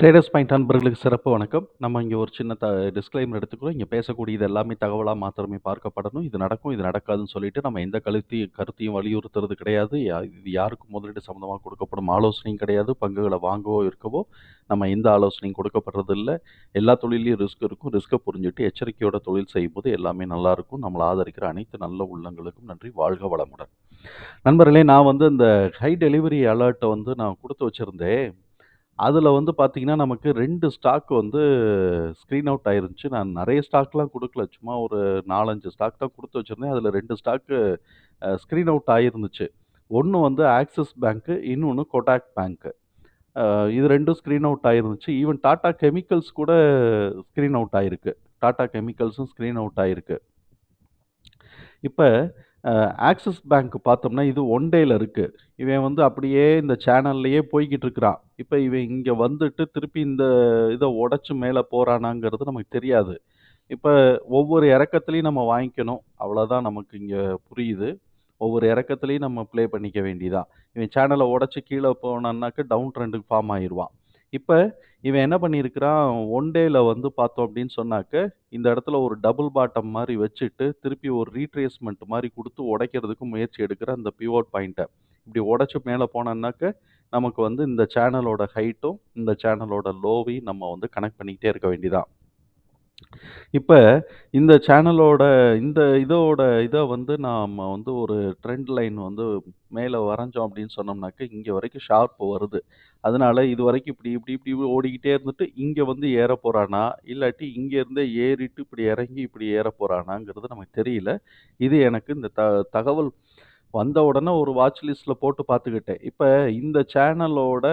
Traders point அன்பர்களுக்கு சிறப்பு வணக்கம். நம்ம இங்கே ஒரு சின்ன த டிஸ்க்ளைமர் எடுத்துக்கிறோம். இங்கே பேசக்கூடியது எல்லாமே தகவலாக மாத்திரமே பார்க்கப்படணும். இது நடக்கும், இது நடக்காதுன்னு சொல்லிட்டு நம்ம எந்த கழுத்தையும் கருத்தையும் வலியுறுத்துறது கிடையாது. யா இது யாருக்கும் முதலீடு சம்மந்தமாக கொடுக்கப்படும் ஆலோசனையும் கிடையாது. பங்குகளை வாங்கவோ, இருக்கவோ நம்ம எந்த ஆலோசனையும் கொடுக்கப்படுறதில்ல. எல்லா தொழிலையும் ரிஸ்க் இருக்கும். ரிஸ்க்கை புரிஞ்சுட்டு எச்சரிக்கையோட தொழில் செய்யும்போது எல்லாமே நல்லாயிருக்கும் நம்மளை ஆதரிக்கிற அனைத்து நல்ல உள்ளங்களுக்கும் நன்றி. வாழ்க வளமுடன். நண்பர்களே, நான் வந்து இந்த ஹை டெலிவரி அலர்ட்டை வந்து நான் கொடுத்து வச்சுருந்தேன் அதில் வந்து பார்த்தீங்கன்னா, நமக்கு 2 ஸ்டாக் வந்து ஸ்க்ரீன் அவுட் ஆயிருந்துச்சு. நான் நெறைய ஸ்டாக்லாம் குடுக்கல. சும்மா ஒரு 4, 5 ஸ்டாக் தான் குடுத்து வச்சிருந்தேன். அதில் 2 ஸ்டாக்கு அ ஸ்க்ரீன் அவுட் ஆயிருந்துச்சு. ஒண்ணு வந்து ஆக்சிஸ் பேங்க்கு, இன்னொன்னு கொட்டாக் பேங்க்கு. அ இது 2ம் ஸ்க்ரீன் அவுட் ஆயிருந்துச்சு. ஈவன் டாடா கெமிக்கல்ஸ் கூட ஸ்க்ரீன் அவுட் ஆயிருக்கு. டாடா கெமிக்கல்ஸும் ஸ்க்ரீன் அவுட் ஆயிருக்கு. இப்ப ஆக்சிஸ் பேங்க் பார்த்தோம்னா, இது ஒன் டேயில் இருக்குது இவன் வந்து அப்படியே இந்த சேனல்லையே போய்கிட்டு இருக்கிறான். இப்போ இவன் இங்கே வந்துட்டு திருப்பி இந்த இதை உடச்சி மேலே போகிறானாங்கிறது நமக்கு தெரியாது. இப்போ ஒவ்வொரு இறக்கத்துலையும் நம்ம வாங்கிக்கணும். அவ்வளோதான் நமக்கு இங்கே புரியுது. ஒவ்வொரு இறக்கத்துலையும் நம்ம ப்ளே பண்ணிக்க வேண்டியதான். இவன் சேனலை உடச்சி கீழே போனான்னாக்க டவுன் ட்ரெண்டுக்கு ஃபார்ம் ஆயிடுவான் இப்ப இவன் என்ன பண்ணியிருக்கிறான், ஒன் டேல வந்து பார்த்தோம் அப்படின்னு சொன்னாக்க, இந்த இடத்துல ஒரு டபுள் பாட்டம் மாதிரி வச்சுட்டு, திருப்பி ஒரு ரீட்ரேஸ்மெண்ட் மாதிரி கொடுத்து உடைக்கிறதுக்கு முயற்சி எடுக்கிற அந்த பிவோட் பாயிண்ட்டை இப்படி உடைச்சி மேலே போனான்னாக்க, நமக்கு வந்து இந்த சேனலோட ஹைட்டும், இந்த சேனலோட லோவையும் நம்ம வந்து கனெக்ட் பண்ணிக்கிட்டே இருக்க வேண்டியதான். இப்போ இந்த சேனலோட இந்த இதோட இத வந்து நாம வந்து ஒரு ட்ரெண்ட் லைன் வந்து மேல வரைஞ்சோம் அப்படின்னு சொன்னோம்னாக்க, இங்க வரைக்கும் ஷார்ப் வருது. அதனால இதுவரைக்கும் இப்படி, இப்படி, இப்படி ஓடிக்கிட்டே இருந்துட்டு, இங்க வந்து ஏறப் போறானா? இல்லாட்டி இங்கேருந்தே ஏறிட்டு இப்படி இறங்கி இப்படி ஏறப் போறானாங்கிறது நமக்கு தெரியல. இது எனக்கு இந்த த தகவல் வந்த உடனே ஒரு வாட்ச் லிஸ்ட்ல போட்டு பார்த்துக்கிட்டேன். இப்ப இந்த சேனலோட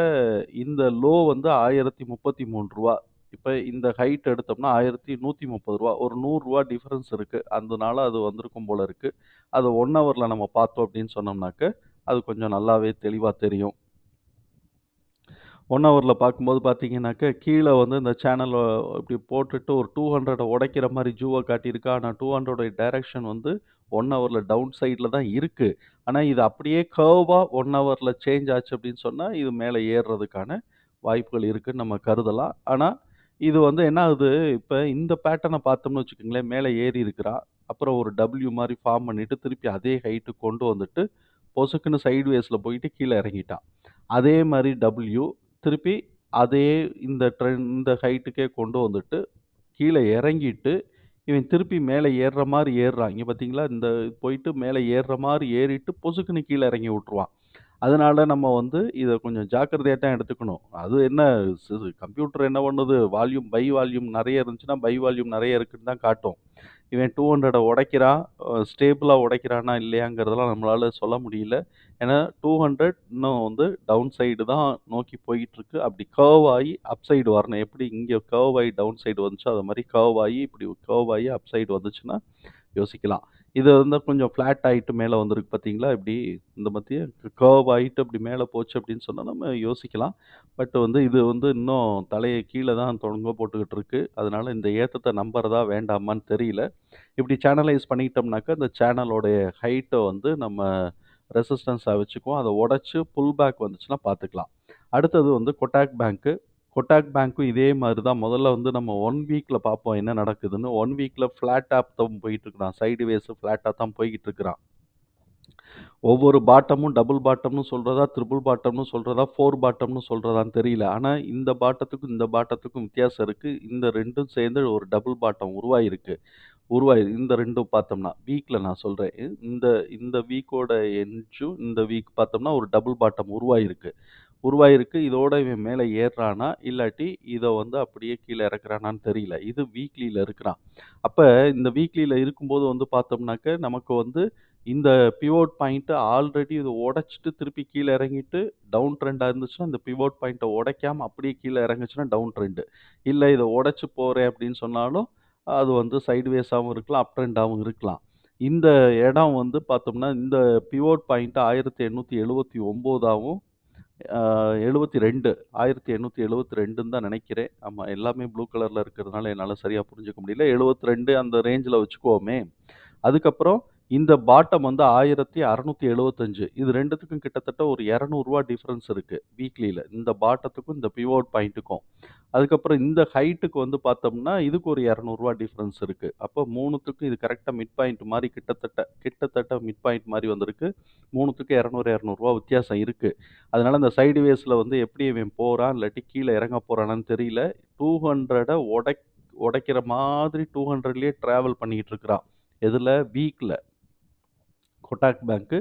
இந்த லோ வந்து ரூ. 1033. இப்போ இந்த ஹைட் எடுத்தோம்னா ஆயிரத்தி நூற்றி முப்பது ரூபா ஒரு நூறுரூவா டிஃப்ரென்ஸ் இருக்குது அதனால அது வந்திருக்கும் போல் இருக்குது அதை ஒன் ஹவரில் நம்ம பார்த்தோம் அப்படின்னு சொன்னோம்னாக்க, அது கொஞ்சம் நல்லாவே தெளிவாக தெரியும். ஒன் ஹவரில் பார்க்கும்போது பார்த்தீங்கன்னாக்க, கீழே வந்து இந்த சேனலை இப்படி போட்டுட்டு ஒரு 200 உடைக்கிற மாதிரி ஜூவை காட்டியிருக்கா காட்டியிருக்கு. டூ 200 டைரக்ஷன் வந்து ஒன் ஹவரில் டவுன் சைடில் தான் இருக்குது ஆனால் இது அப்படியே கர்வாக ஒன் ஹவரில் சேஞ்ச் ஆச்சு அப்படின்னு சொன்னால் இது மேலே ஏறுறதுக்கான வாய்ப்புகள் இருக்குதுன்னு நம்ம கருதலாம். ஆனால் இது வந்து என்ன ஆகுது, இப்ப இந்த பேட்டர்ன பார்த்தோம்னு வச்சுக்கோங்களேன், மேல ஏறி இருக்கிறான். அப்புறம் ஒரு டபிள்யூ மாரி ஃபார்ம் பண்ணிட்டு, திருப்பி அதே ஹைட்டு கொண்டு வந்துட்டு, பொசுக்குன்னு சைடு வேஸில் போயிட்டு கீழ இறங்கிட்டான். அதே மாரி டபிள்யூ திருப்பி அதே இந்த ட்ரெண்ட் இந்த ஹைட்டுக்கே கொண்டு வந்துட்டு, கீழ இறங்கிட்டு, இவன் திருப்பி மேல ஏறுற மாரி ஏறுறான். இங்க பார்த்தீங்களா? இந்த போயிட்டு மேல ஏறுற மாரி ஏறிட்டு, பொசுக்குன்னு கீழ இறங்கி விட்டுருவான். அதனால நம்ம வந்து இதை கொஞ்சம் ஜாக்கிரதையாக தான் எடுத்துக்கணும். அது என்ன ஸ் கம்ப்யூட்டர் என்ன பண்ணுது, வால்யூம் பை வால்யூம் நிறைய இருந்துச்சுன்னா, பை வால்யூம் நிறைய இருக்குன்னு தான் காட்டும். இவன் 200 உடைக்கிறான். ஸ்டேபிளாக உடைக்கிறானா இல்லையாங்கிறதெல்லாம் நம்மளால சொல்ல முடியல. ஏன்னா 200 இன்னும் வந்து டவுன் சைடு தான் நோக்கி போயிட்டுருக்கு. அப்படி கர்வ் ஆகி அப் சைடு வரணும். எப்படி இங்கே கர்வ் ஆகி டவுன் சைடு வந்துச்சோ, அது மாதிரி கர்வ் ஆகி இப்படி கர்வ் ஆகி அப் சைடு வந்துச்சுன்னா யோசிக்கலாம். இது வந்து கொஞ்சம் ஃப்ளாட் ஆகிட்டு மேலே வந்திருக்கு பார்த்தீங்களா? இப்படி இந்த மத்திய கர்வ் ஆகிட்டு அப்படி மேலே போச்சு அப்படின்னு சொன்னால் நம்ம யோசிக்கலாம். பட் வந்து இது வந்து இன்னும் தலையை கீழே தான் தொங்க போட்டுக்கிட்டு இருக்கு. அதனால் இந்த ஏற்றத்தை நம்புறதா வேண்டாமான்னு தெரியல. இப்படி சேனலைஸ் பண்ணிக்கிட்டோம்னாக்கா இந்த சேனலோடைய ஹைட்டை வந்து நம்ம ரெசிஸ்டன்ஸாக வச்சுக்குவோம். அதை உடச்சி புல் பேக் வந்துச்சுன்னா பார்த்துக்கலாம். அடுத்தது வந்து கொட்டாக் பேங்க்கு. கொட்டாக் பேங்க்கும் இதே மாதிரி தான். முதல்ல வந்து நம்ம ஒன் வீக்கில் பார்ப்போம் என்ன நடக்குதுன்னு. ஒன் வீக்கில் ஃப்ளாட்டாக தான் போயிட்டுருக்குறான் சைடு வேஸு ஃப்ளாட்டாக தான் போய்கிட்டு இருக்கிறான். ஒவ்வொரு பாட்டமும் டபுள் பாட்டம்னு சொல்கிறதா ட்ரிபிள் பாட்டம்னு சொல்கிறதா ஃபோர் பாட்டம்னு சொல்கிறதான்னு தெரியல. ஆனால் இந்த பாட்டத்துக்கும், இந்த பாட்டத்துக்கும் வித்தியாசம் இருக்குது இந்த ரெண்டும் சேர்ந்து ஒரு டபுள் பாட்டம் உருவாயிருக்கு உருவாகி இந்த ரெண்டும் பார்த்தோம்னா, வீக்கில் நான் சொல்கிறேன் இந்த இந்த வீக்கோட எண்ட்ஸும் இந்த வீக் பார்த்தோம்னா, ஒரு டபுள் பாட்டம் உருவாகியிருக்கு. உருவாயிருக்கு இதோட இவன் மேலே ஏறுறானா? இல்லாட்டி இதை வந்து அப்படியே கீழே இறக்குறானான்னு தெரியல. இது வீக்லியில் இருக்கிறான். அப்போ இந்த வீக்லியில் இருக்கும்போது வந்து பார்த்தோம்னாக்க, நமக்கு வந்து இந்த பிவோட் பாயிண்ட்டை ஆல்ரெடி இதை உடைச்சிட்டு திருப்பி கீழே இறங்கிட்டு டவுன் ட்ரெண்டாக இருந்துச்சுன்னா, இந்த பிவோட் பாயிண்ட்டை உடைக்காம அப்படியே கீழே இறங்குச்சுன்னா டவுன் ட்ரெண்டு இல்லை இதை உடச்சி போகிறேன் அப்படின்னு சொன்னாலும், அது வந்து சைடுவேஸாகவும் இருக்கலாம், அப் ட்ரெண்டாகவும் இருக்கலாம். இந்த இடம் வந்து பார்த்தோம்னா, இந்த பிவோட் எழுபத்தி ரெண்டு ஆயிரத்தி எண்ணூற்றி எழுபத்தி ரெண்டுன்னு தான் நினைக்கிறேன். ஆமாம் எல்லாமே ப்ளூ கலரில் இருக்கிறதுனால என்னால் சரியாக புரிஞ்சுக்க முடியல. 72 அந்த ரேஞ்சில் வச்சுக்குவோமே. அதுக்கப்புறம் இந்த பாட்டம் வந்து 1675 இது ரெண்டுத்துக்கும் கிட்டத்தட்ட ஒரு இரநூறுவா டிஃப்ரென்ஸ் இருக்குது வீக்லியில் இந்த பாட்டத்துக்கும், இந்த பிவோட் பாயிண்ட்டுக்கும். அதுக்கப்புறம் இந்த ஹைட்டுக்கு வந்து பார்த்தோம்னா, இதுக்கு ஒரு இரநூறுவா டிஃப்ரென்ஸ் இருக்குது அப்போ மூணுத்துக்கும் இது கரெக்டாக மிட் பாயிண்ட் மாதிரி கிட்டத்தட்ட கிட்டத்தட்ட மிட் பாயிண்ட் மாதிரி வந்திருக்கு. மூணுத்துக்கு இரநூறு இரநூறுவா வித்தியாசம் இருக்குது அதனால் இந்த சைடு வேஸில் வந்து எப்படி இவன் போகிறான் இல்லாட்டி கீழே இறங்க போகிறானான்னு தெரியல. 200 உடைக் உடைக்கிற மாதிரி டூ ஹண்ட்ரட்லேயே ட்ராவல் பண்ணிக்கிட்டு இருக்கிறான். எதில் வீக்கில் கொட்டாக் பேங்க்கு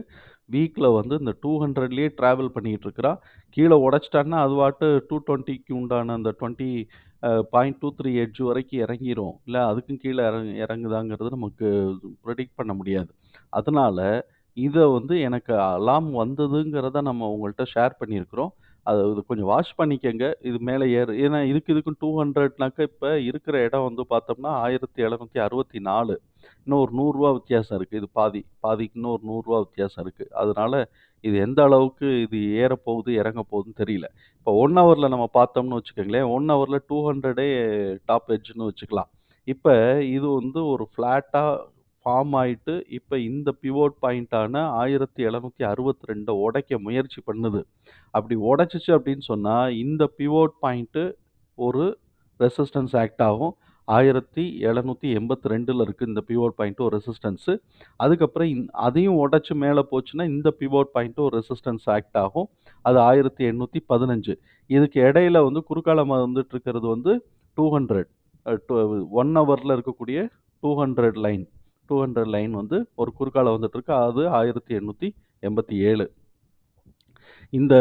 வீக்கில் வந்து இந்த 200லயே டிராவல் பண்ணிக்கிட்டு இருக்கிறான். கீழே உடச்சிட்டான்னா அது வாட்டு டூ டுவெண்ட்டிக்கு உண்டான அந்த twenty point two three edge வரைக்கும் இறங்கிரும். இல்லை அதுக்கும் கீழே இறங் இறங்குதாங்கிறது நமக்கு ப்ரெடிக்ட் பண்ண முடியாது. அதனால இதை வந்து எனக்கு அலாம் வந்ததுங்கிறத நம்ம உங்கள்கிட்ட ஷேர் பண்ணியிருக்கிறோம். அது இது கொஞ்சம் வாஷ் பண்ணிக்கங்க. இது மேலே ஏறு ஏன்னா இதுக்கு இதுக்கும் டூ ஹண்ட்ரட்னாக்கா இப்போ இருக்கிற இடம் வந்து பார்த்தோம்னா, 1764 இன்னும் ஒரு நூறுரூவா வித்தியாசம் இருக்குது இது பாதி. பாதிக்கு இன்னும் ஒரு நூறுரூவா வித்தியாசம் இருக்குது அதனால் இது எந்த அளவுக்கு இது ஏறப்போகுது, இறங்கப்போகுதுன்னு தெரியல. இப்போ ஒன் ஹவரில் நம்ம பார்த்தோம்னு வச்சுக்கோங்களேன் ஒன் ஹவரில் டூ ஹண்ட்ரடே டாப் எட்ஜ்ன்னு வச்சுக்கலாம். இப்போ இது வந்து ஒரு ஃப்ளாட்டாக ஃபார்ம் ஆயிட்டு, இப்போ இந்த பிவோட் பாயிண்ட்டான ஆயிரத்தி எழுநூற்றி அறுபத்தி ரெண்டை உடைக்க முயற்சி பண்ணுது. அப்படி உடைச்சிச்சு அப்படின்னு சொன்னால் இந்த பிவோட் பாயிண்ட்டு ஒரு ரெசிஸ்டன்ஸ் ஆக்ட் ஆகும். ஆயிரத்தி எழுநூற்றி எண்பத்து ரெண்டில் இருக்குது இந்த பிவோட் பாயிண்ட் ஒரு ரெசிஸ்டன்ஸு அதுக்கப்புறம் இந் அதையும் உடச்சி மேலே போச்சுன்னா, இந்த பிவோட் பாயிண்ட்டு ஒரு ரெசிஸ்டன்ஸ் ஆக்ட் ஆகும். அது 1815 இதுக்கு இடையில வந்து குறுக்கால வந்துட்டு இருக்கிறது வந்து 200 அ டு 1 ஹவர்ல இருக்கக்கூடிய 200 லைன் 200 லைன் வந்து ஒரு குறுக்கால வந்துட்டு இருக்கு. அது 1887 இந்த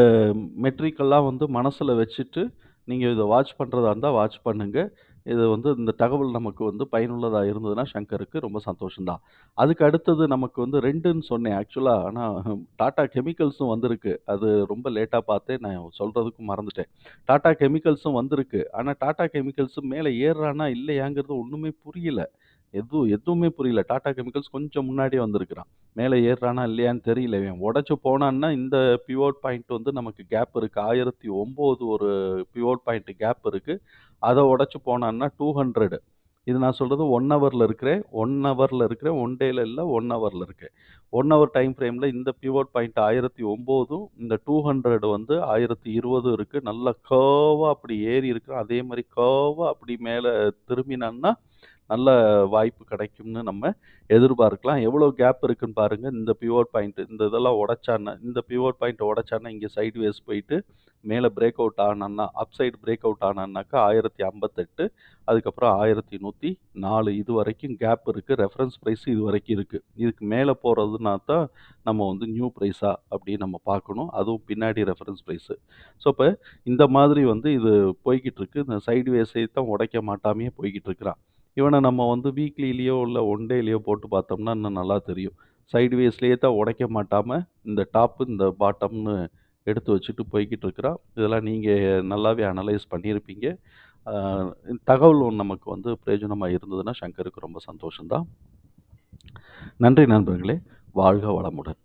மெட்ரிக்கெல்லாம் வந்து மனசில் வச்சுட்டு, நீங்கள் இதை வாட்ச் பண்ணுறதா இருந்தால் வாட்ச் பண்ணுங்கள் இது வந்து இந்த தகவல் நமக்கு வந்து பயனுள்ளதாக இருந்ததுன்னா, சங்கருக்கு ரொம்ப சந்தோஷம் தான். அதுக்கு அடுத்தது நமக்கு வந்து ரெண்டுன்னு சொன்னேன் ஆக்சுவலாக ஆனால் டாட்டா கெமிக்கல்ஸும் வந்திருக்கு. அது ரொம்ப லேட்டாக பார்த்தேன். நான் சொல்கிறதுக்கும் மறந்துட்டேன். டாட்டா கெமிக்கல்ஸும் வந்திருக்கு. ஆனால் டாட்டா கெமிக்கல்ஸும் மேலே ஏறுறானா, இல்லையாங்கிறது ஒன்றுமே புரியல. எதுவும் எதுவுமே புரியல. டாடா கெமிக்கல்ஸ் கொஞ்சம் முன்னாடியே வந்திருக்கிறான். மேலே ஏறுறானா, இல்லையான்னு தெரியல. இவன் உடச்சி போனான்னா, இந்த பிவோட் பாயிண்ட் வந்து நமக்கு கேப் இருக்குது ஆயிரத்தி ஒம்பது ஒரு பிவோட் பாயிண்ட் கேப் இருக்குது அதை உடைச்சு போனான்னா 200 இது நான் சொல்கிறது ஒன் ஹவரில் இருக்கிறேன். ஒன் ஹவரில் இருக்கிறேன். ஒன் டேல இல்ல. 1 ஹவர்ல இருக்கேன். ஒன் ஹவர் டைம் ஃப்ரேமில் இந்த பிவோட் பாயிண்ட் 1009ம், இந்த 200 வந்து ஆயிரத்தி இருபதும் இருக்குது நல்லா கேவாக அப்படி ஏறி இருக்கிறான். அதே மாதிரி கேவாக அப்படி மேலே திரும்பினான்னா, நல்ல வாய்ப்பு கிடைக்கும்னு நம்ம எதிர்பார்க்கலாம். எவ்வளோ கேப் இருக்குன்னு பாருங்கள் இந்த பிவோட் பாயிண்ட் இந்த இதெல்லாம் உடைச்சான்னா, இந்த பிவோட் பாயிண்ட்ட உடைச்சான்னா, இங்கே சைட்வேஸ் போயிட்டு மேலே பிரேக் அவுட் ஆனான்னா, அப் சைடு பிரேக் அவுட் ஆனான்னாக்கா 1058 அதுக்கப்புறம் ஆயிரத்தி நூற்றி நாலு இது வரைக்கும் கேப் இருக்குது ரெஃபரன்ஸ் ப்ரைஸ் இது வரைக்கும் இருக்குது இதுக்கு மேலே போகிறதுனா தான் நம்ம வந்து நியூ ப்ரைஸாக அப்படின்னு நம்ம பார்க்கணும். அதுவும் பின்னாடி ரெஃபரன்ஸ் ப்ரைஸு ஸோ, இப்போ இந்த மாதிரி வந்து இது போய்கிட்டு இருக்கு. இந்த சைட்வேஸை தான் உடைக்க மாட்டாமையே போய்கிட்டு இருக்கிறான். இவனை நம்ம வந்து வீக்லிலேயோ இல்லை ஒன் டேலேயோ போட்டு பார்த்தோம்னா, இன்னும் நல்லா தெரியும். சைட்வேஸ்லயே தான் உடைக்க மாட்டாமல் இந்த டாப்பு இந்த பாட்டம்னு எடுத்து வச்சுட்டு போய்கிட்டு இருக்கிறான். இதெல்லாம் நீங்கள் நல்லாவே அனலைஸ் பண்ணியிருப்பீங்க. அ தகவல் நமக்கு வந்து பிரயோஜனமாக இருந்ததுன்னா, ஷங்கருக்கு ரொம்ப சந்தோஷம்தான் நன்றி நண்பர்களே! வாழ்க வளமுடன்.